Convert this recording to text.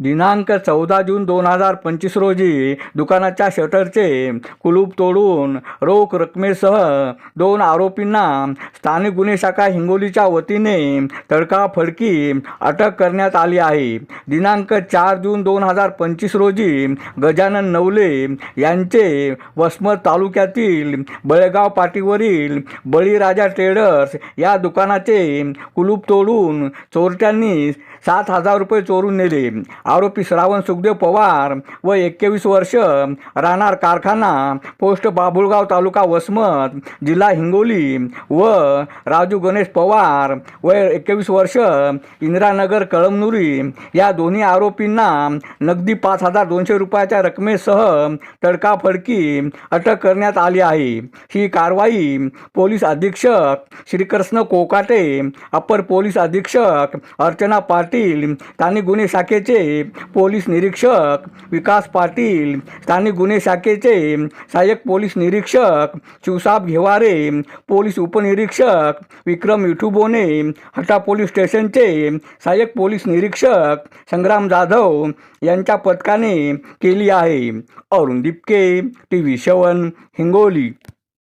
दिनांक चौदा जून दोन हजार पंचवीस रोजी दुकानाच्या शटरचे कुलूप तोडून रोख रकमेसह दोन आरोपींना स्थानिक गुन्हे शाखा हिंगोलीच्या वतीने तडकाफडकी अटक करण्यात आली आहे. दिनांक चार जून दोन हजार पंचवीस रोजी गजानन नवले यांचे वसमत तालुक्यातील बळेगाव पाटीवरील बळीराजा ट्रेडर्स या दुकानाचे कुलूप तोडून चोरट्यांनी सात हजार रुपये चोरून नेले. आरोपी श्रावण सुखदेव पवार व एक्केवीस वर्ष राहणार कारखाना पोस्ट बाबुळगाव तालुका वसमत जिल्हा हिंगोली व राजू गणेश पवार व एक्केवीस वर्ष इंदिरानगर कळमनुरी या दोन्ही आरोपींना नगदी पाच हजार दोनशे रुपयाच्या रकमेसह तडकाफडकी अटक करण्यात आली आहे. ही कारवाई पोलीस अधीक्षक श्रीकृष्ण कोकाटे अपर पोलीस अधीक्षक अर्चना पाटील स्थानिक गुन्हे शाखेचे पोलीस निरीक्षक विकास पाटील स्थानिक गुन्हे शाखेचे सहाय्यक पोलीस निरीक्षक शिवसाब घेवारे पोलीस उपनिरीक्षक विक्रम विठुबोने हटा पोलीस स्टेशनचे सहाय्यक पोलीस निरीक्षक संग्राम जाधव यांच्या पथकाने केली आहे. Arun Dipke T V seven Hingoli.